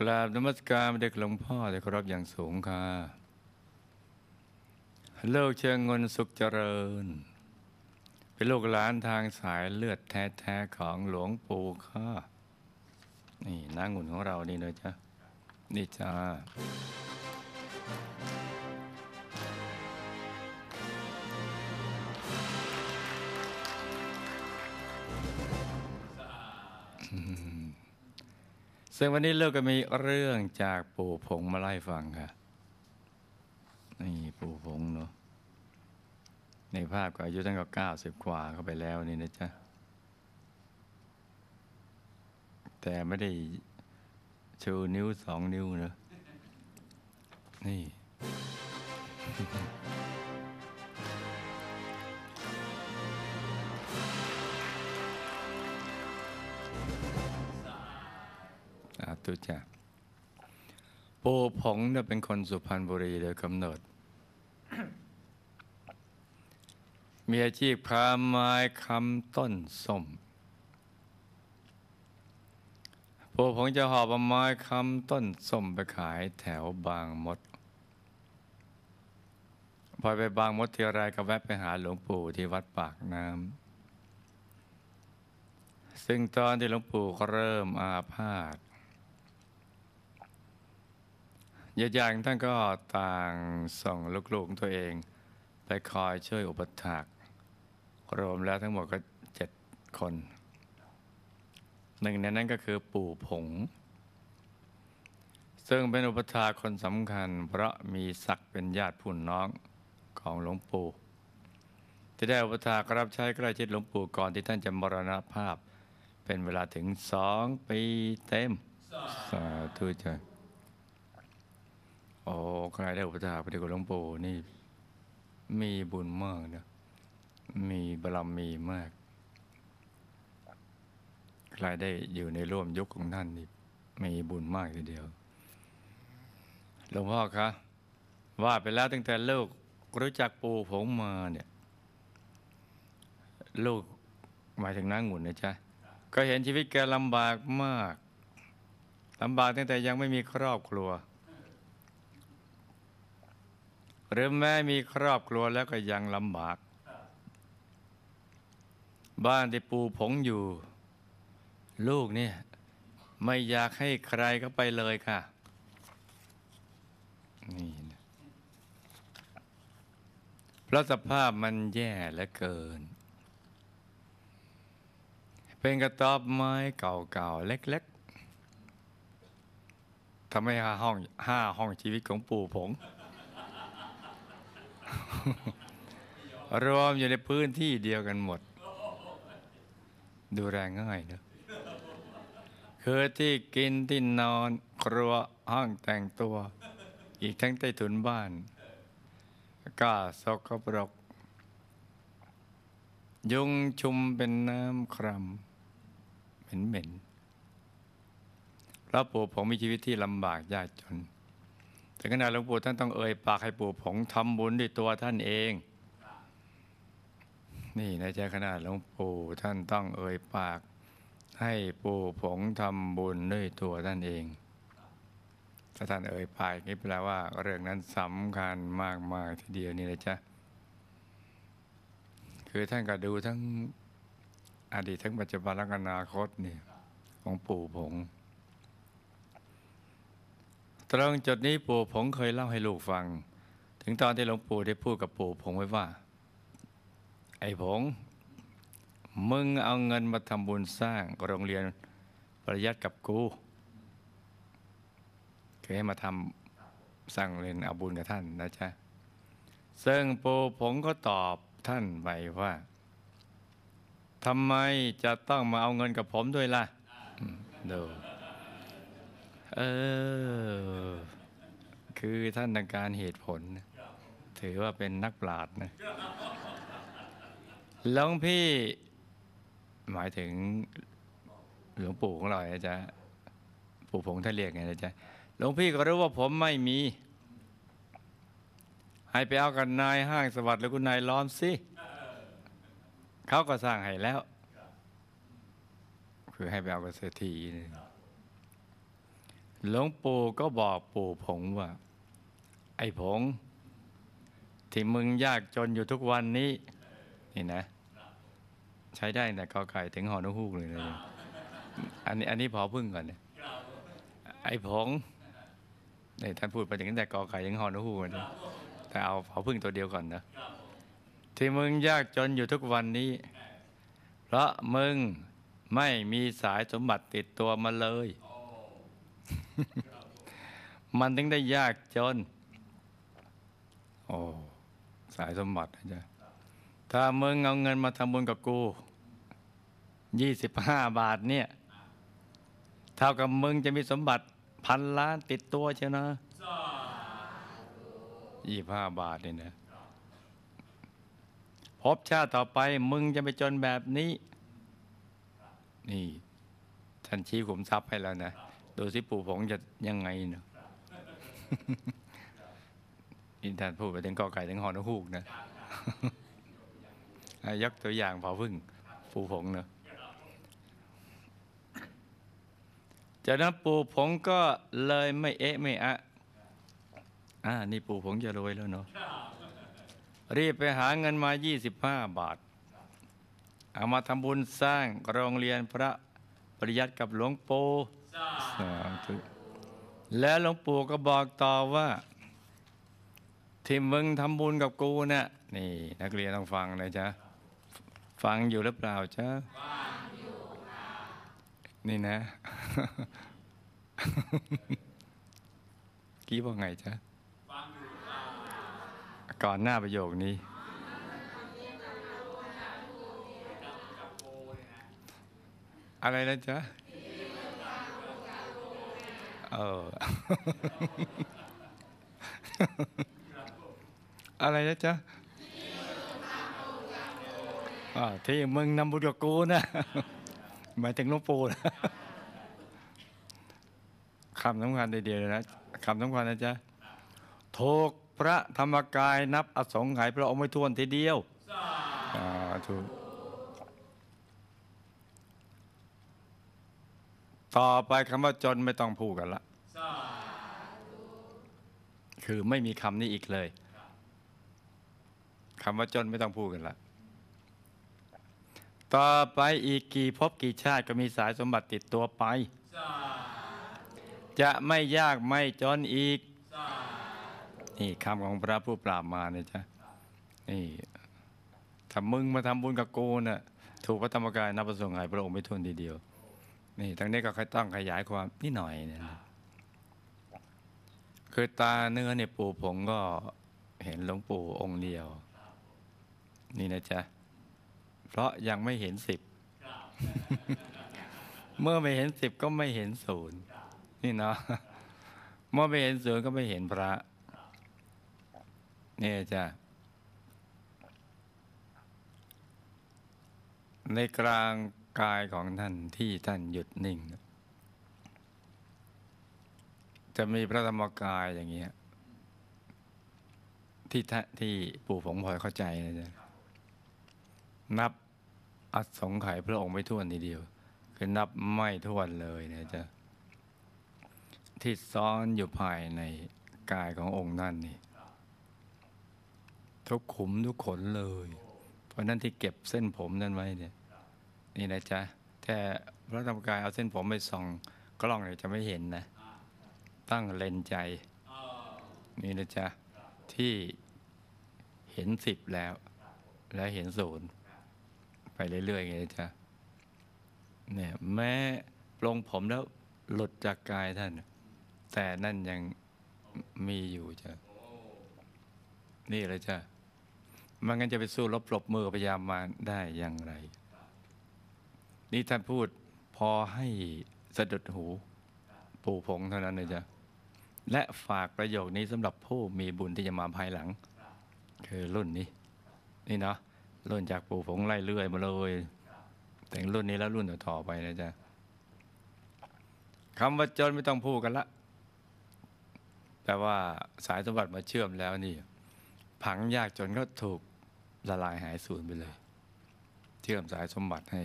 กราบนมัสการเด็กหลวงพ่อที่เคารพอย่างสูงค่ะเลิกเชิงเงินสุขเจริญ เป็นลูกหลานทางสายเลือดแท้ๆของหลวงปู่ค่ะ นี่นางหุ่นของเรานี่เลยจ้ะนี่จ้า ซึ่งวันนี้เลิกก็มีเรื่องจากปู่ผงมาไล่ฟังค่ะนี่ปู่ผงเนาะในภาพก็อายุตั้งก็เก้าสิบกว่าเข้าไปแล้วนี่นะจ๊ะ แต่ไม่ได้ชูนิ้วสองนิ้วเนอะนีุ่จ้ะปู่ผงเนี่ยเป็นคนสุพรรณบุรีโดยกำเนิด มีอาชีพค้าไม้คำต้นส้มปู่ผงจะหอบไม้คำต้นส้มไปขายแถวบางมด พอไปบางมดทีไรก็แวะไปหาหลวงปู่ที่วัดปากน้ำซึ่งตอนที่หลวงปู่เริ่มอาพาธ ญาติๆท่านก็ต่างส่งลูกๆของตัวเอง ไปคอยช่วยอุปถากรวมแล้วทั้งหมดก็เจ็ดคน หนึ่งในนั้นก็คือปู่ผง ซึ่งเป็นอุปถากคนสำคัญ เพราะมีศักดิ์เป็นญาติผู้น้องของหลวงปู่ที่ได้อุปถากรับใช้ใกล้ชิดหลวงปู่ก่อนที่ท่านจะมรณภาพ เป็นเวลาถึงสองปีเต็ม สาธุจ้ะ โอ้ใครได้อุปถากไปดีกับหลวงปู่นี่ มีบุญมากนะ มีบารมีมาก ใครได้อยู่ในร่วมยุคของท่านนี่มีบุญมากทีเดียว หลวงพ่อคะ ว่าไปแล้วตั้งแต่ลูกรู้จักปู่ผมมาเนี่ย ลูกหมายถึงนางหงุนนะจ๊ะ ก็เห็นชีวิตแกลำบากมากลำบากตั้งแต่ยังไม่มีครอบครัว หรือแม้มีครอบครัวแล้วก็ยังลำบาก บ้านที่ปูผงอยู่ ลูกเนี่ย ไม่อยากให้ใครก็ไปเลยค่ะนี่นะเพราะสภาพมันแย่เหลือเกิน เป็นกระต๊อบไม้เก่าๆ เล็กๆทำให้ห้าห้องห้าห้องชีวิตของปู่ผง รวมอยู่ในพื้นที่เดียวกันหมด ดูแรงง่ายเนอะคือที่กินที่นอนครัวห้องแต่งตัว อีกทั้งใต้ถุนบ้านก็สกปรก ยุงชุมเป็นน้ำครำเหม็นๆเพราะปู่ผมมีชีวิตที่ลำบากยากจน แต่ขณะหลวงปู่ท่านต้องเอ่ยปากให้ปู่ผงทำบุญด้วยตัวท่านเอง นี่ในใจขนาดหลวงปู่ท่านต้องเอ่ยปาก ให้ปู่ผงทำบุญด้วยตัวท่านเองถ้าท่านเอ่ยปากนี่แปลว่า เรื่องนั้นสำคัญมากมากทีเดียวนี่นะจ๊ะคือท่านก็ดูทั้งอดีตทั้งปัจจุบันและอนาคตนี่ของปู่ผง ตรงจุดนี้ปู่ผงเคยเล่าให้ลูกฟัง ถึงตอนที่หลวงปู่ได้พูดกับปู่ผงไว้ว่า ไอ้ผง มึงเอาเงินมาทำบุญสร้างโรงเรียนประยัดกับกูคือให้มาทำสร้างเรียนเอาบุญกับท่านนะจ๊ะซึ่งปู่ผงก็ตอบท่านไปว่าทำไมจะต้องมาเอาเงินกับผมด้วยล่ะดู เออ คือท่านต้องการเหตุผล ถือว่าเป็นนักปราชญ์นะหลวงพี่ หมายถึงหลวงปู่ของเราจ๊ะปู่ผงท่านเรียกไงนะจ๊ะหลวงพี่ก็รู้ว่าผมไม่มี ให้ไปเอากันนายห้างสวัสดิ์หรือคุณนายล้อมสิเขาก็สร้างให้แล้ว คือให้ไปเอากับเศรษฐีนี่ หลวงปู่ก็บอกปู่ผงว่า ไอ้ผง ที่มึงยากจนอยู่ทุกวันนี้นี่นะ ใช้ได้แต่กอไก่ถึงหอนกฮูกเลยนะเนี่ยอันนี้อันนี้พอพึ่งก่อนเนี่ยไอ้ผงนี่ท่านพูดไปถึงแต่กอไก่ถึงหอนกฮูกนะแต่เอาพอพึ่งตัวเดียวก่อนนะที่มึงยากจนอยู่ทุกวันนี้ เพราะมึงไม่มีสายสมบัติติดตัวมาเลย มันถึงได้ยากจน โอ้สายสมบัตินะจ๊ะถ้ามึงเอาเงินมาทำบุญกับกูยี่สิบห้าบาทเนี่ย เท่ากับมึงจะมีสมบัติพันล้านติดตัวเชียวนะยี่ห้าบาทเนี่ยนะพบชาติต่อไปมึงจะไปจนแบบนี้ นี่ท่านชี้ขุมทรัพย์ให้แล้วนะ ดูสิปู่ผงจะยังไงเนาะอินทานพูดไปถึงกอไก่ถึงหอนกฮูกนะอะยกตัวอย่างเผาพึ่งปู่ผงเนาะจากนั้นปู่ผงก็เลยไม่เอะไม่อะอ่านี่ปู่ผงจะรวยแล้วเนาะรีบไปหาเงินมา 25 บาท เอามาทำบุญสร้างโรงเรียนพระปริยัติกับหลวงปู่ สาธุแล้วหลวงปู่ก็บอกต่อว่า ที่มึงทำบุญกับกูเนี่ยนี่นักเรียนต้องฟังนะจ๊ะ ฟังอยู่หรือเปล่าจ๊ะนี่นะกี้ว่าไงจ๊ะก่อนหน้าประโยคนี้ อะไรนะจ๊ะ เออ อะไรนะจ๊ะอ่าที่มึงนำบุญกับกูนะหมายถึงหลวงปู่นะคำสำคัญทีเดียวเลยนะคำสำคัญนะจ๊ะถูกพระธรรมกายนับอสงไขยพระองค์ไม่ทวนทีเดียวอ่าถู ต่อไปคำว่าจนไม่ต้องพูดกันละ คือไม่มีคำนี้อีกเลยคำว่าจนไม่ต้องพูดกันละ ต่อไปอีกกี่ภพกี่ชาติก็มีสายสมบัติติดตัวไป จะไม่ยากไม่จนอีก นี่คำของพระผู้ปราบมารนะจ๊ะนี่ถ้ามึงมาทำบุญกับกูน่ะถูกพระธรรมกายนับประสงค์หายพระองค์ไม่ทวนทีเดียว นี่ทั้งนี้ก็ต้องขยายความนิดหน่อยนะคือตาเนื้อเนี่ยปู่ผมก็เห็นหลวงปู่องค์เดียว นี่นะจ๊ะ เพราะยังไม่เห็นสิบ เมื่อไม่เห็นสิบก็ไม่เห็นศูนย์นี่เนาะเมื่อไม่เห็นศูนย์ก็ไม่เห็นพระนี่จ้ะในกลาง กายของท่านที่ท่านหยุดนิ่ง จะมีพระธรรมกายอย่างเงี้ยที่ท่าที่ปู่ผงพลอยเข้าใจนะจ๊ะนับอสงไขยพระองค์ไม่ท้วนทีเดียว คือนับไม่ท้วนเลยนะจ๊ะที่ซ้อนอยู่ภายในกายขององค์นั่นนี่ทุกขุมทุกขนเลย เพราะนั้นที่เก็บเส้นผมนั่นไว้เนี่ย นี่นะจ๊ะแต่พระธรรมกายเอาเส้นผมไปส่องกล้องเนี่ยจะไม่เห็นนะ ตั้งเลนใจ นี่นะจ๊ะ ที่เห็นสิบแล้ว และเห็นศูนย์ไปเรื่อยๆไงนะจ๊ะเนี่ยแม้ปลงผมแล้วหลุดจากกายท่าน แต่นั่นยังมีอยู่จ้ะนี่เลยจ้ะมันงั้นจะไปสู้รบปรบมือพยายามมาได้อย่างไร นี่ท่านพูดพอให้สะดุดหู ปู่ผงเท่านั้นเลยจ้ะและฝากประโยคนี้สำหรับผู้มีบุญที่จะมาภายหลัง คือรุ่นนี้ นี่เนาะรุ่นจากปู่ผงไล่เรื่อยมาเลยแต่งรุ่นนี้แล้วรุ่นต่อไปนะจ๊ะคำว่าจนไม่ต้องพูดกันละแต่ว่าสายสมบัติมาเชื่อมแล้วนี่ ผังยากจนก็ถูกละลายหายสูญไปเลย เชื่อมสายสมบัติให้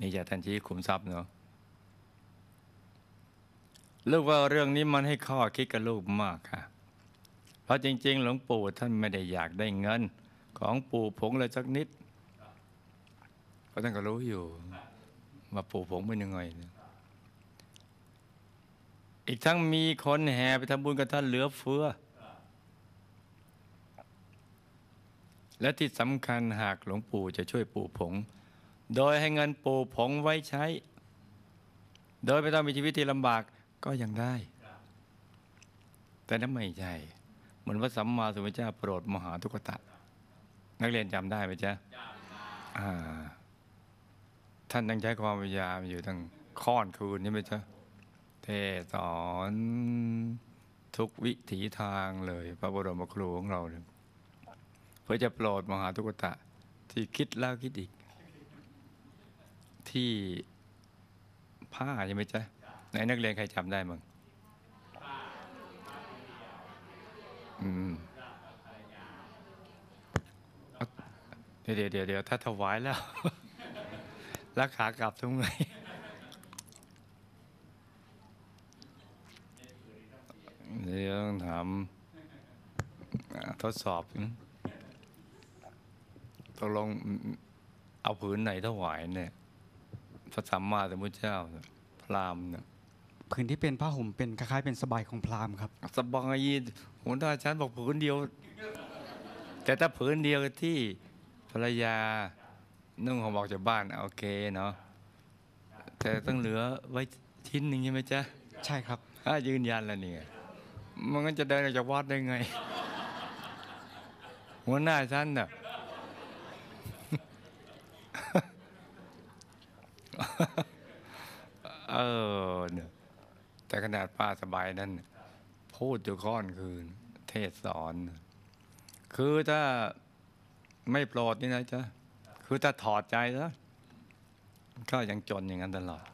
นี่จะทันทีขุมทรัพย์เนาะลูกว่าเรื่องนี้มันให้ข้อคิดกับลูกมากค่ะ เพราะจริง ๆ หลวงปู่ท่านไม่ได้อยากได้เงิน ของปู่ผงเลยสักนิดเพราะท่านก็รู้อยู่ว่าปู่ผงเป็นยังไงนะอีกทั้งมีคนแห่ไปทำบุญกับท่านเหลือเฟือ และที่สำคัญหากหลวงปู่จะช่วยปู่ผง โดยให้เงินปู่ผงไว้ใช้ โดยไม่ต้องมีชีวิตที่ลำบากก็ยังได้ แต่นั้นไม่ใช่เหมือนพระสัมมาสัมพุทธเจ้าโปรดมหาทุกตะ นักเรียนจำได้ไหมจ๊ะอ่าท่านต้องใช้ความพยายามอยู่ทั้งค่อนคืนนี่ไหมจ๊ะเทศสอนทุกวิถีทางเลย พระบรมครูของเราเนี่ยเพื่อจะโปรดมหาทุกตะ ที่คิดแล้วคิดอีก ที่ผ้าใช่ไหมจ๊ะไหนนักเรียนใครจำได้มั้งอืมเดี๋ยวเดี๋ยวเดี๋ยวถ้าถวายแล้วแล้วขากลับทำไงเดี๋ยวต้องถามทดสอบตกลงเอาผืนไหนถวายเนี่ย พระสัมมาสัมพุทธเจ้าเนี่ยพราหมณ์เนี่ยผืนที่เป็นผ้าห่มเป็นคล้ายๆเป็นสบายของพราหมณ์ครับสบายหัวหน้าฉันบอกผืนเดียว แต่ถ้าผืนเดียวที่ภรรยานุ่งของบอกจากบ้านโอเคเนาะแต่ต้องเหลือไว้ชิ้นหนึ่งใช่ไหมจ๊ะใช่ครับถ้ายืนยันแล้วเนี่ยมันก็จะเดินออกจากวัดได้ไง หัวหน้าฉันน่ะ เออเนี่ยแต่ขนาดป้าสบายนั่นพูดอยู่ข้อนคืน เทศสอน คือถ้าไม่โปรดนี่นะจ๊ะ คือถ้าถอดใจแล้วก็ยังจนอย่างนั้นตลอด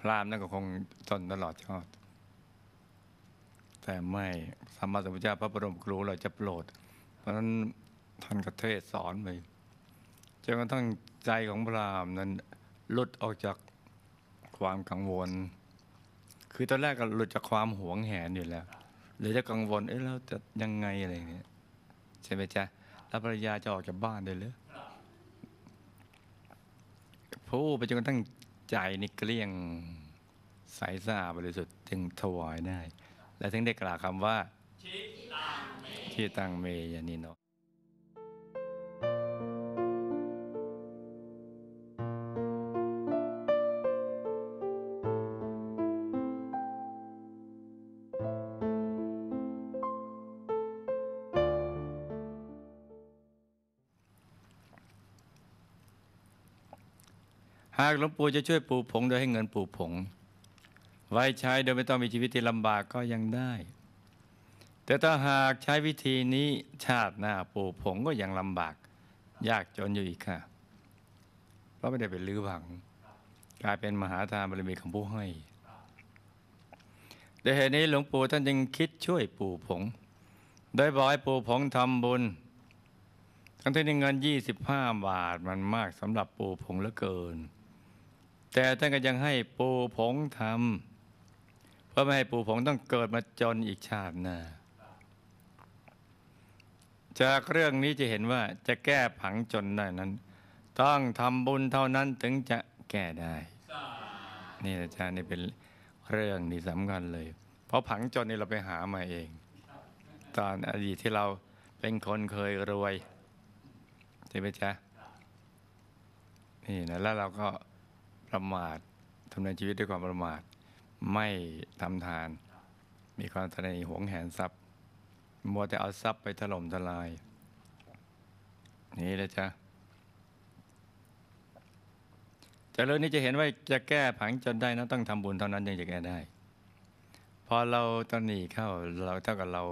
พรามนั่นก็คงจนตลอดชอด แต่ไม่สมมาสัมพุทธเจ้าพระบรมครูเราจะโปรด เพราะฉะนั้นท่านก็เทศสอนไปจนกระทั่งใจของพรามนั้น หลุดออกจากความกังวล คือตอนแรกก็หลุดจากความหวงแหนอยู่แล้วหรือจะกังวลเอ๊ะแล้วจะยังไงอะไรอย่างเงี้ยใช่ไหมจ๊ะแล้วภรรยาจะออกจากบ้านได้หรือผู้ไปจนกระทั่งใจนี่เกลี้ยงใสสะอาดบริสุทธิ์จึงถวายได้ และถึงได้กล่าวคำว่าชิตังเมยานิโนากหลวงปู่จะช่วยปลูกผงโดยให้เงินปลูกผง ไว้ใช้โดยไม่ต้องมีชีวิตที่ลำบากก็ยังได้ แต่ถ้าหากใช้วิธีนี้ชาติหน้าปลูกผงก็ยังลำบาก ยากจนอยู่อีกค่ะ เพราะไม่ได้เป็นลื้อผัง กลายเป็นมหาทานบารมีของผู้ให้ด้วยเหตุนี้หลวงปู่ท่านจึงคิดช่วยปู่ผง โดยบอกให้ปู่ผงทำบุญ ทั้งที่เงิน 25 บาทมันมากสำหรับปู่ผงเหลือเกิน แต่ท่านก็ยังให้ปูผงทำเพื่อไม่ให้ปูผงต้องเกิดมาจนอีกชาติหน้าจากเรื่องนี้จะเห็นว่าจะแก้ผังจนได้นั้น ต้องทำบุญเท่านั้นถึงจะแก้ได้ นี่อาจารย์นี่เป็นเรื่องนี่สำคัญเลย เพราะผังจนนี่เราไปหามาเอง ตอนอดีตที่เราเป็นคนเคยรวยใช่ไหมจ๊ะนี่นะแล้วเราก็ ประมาททำในชีวิตด้วยความประมาท ไม่ทำทาน มีความตระหนี่หวงแหนทรัพย์ มัวแต่เอาทรัพย์ไปถล่มทลาย นี่นะจ๊ะแต่เรื่องนี้จะเห็นว่าจะแก้ผังจนได้นะต้องทำบุญเท่านั้นยังจะแก้ได้ พอเราตระหนี่เข้าเราเท่ากับเรา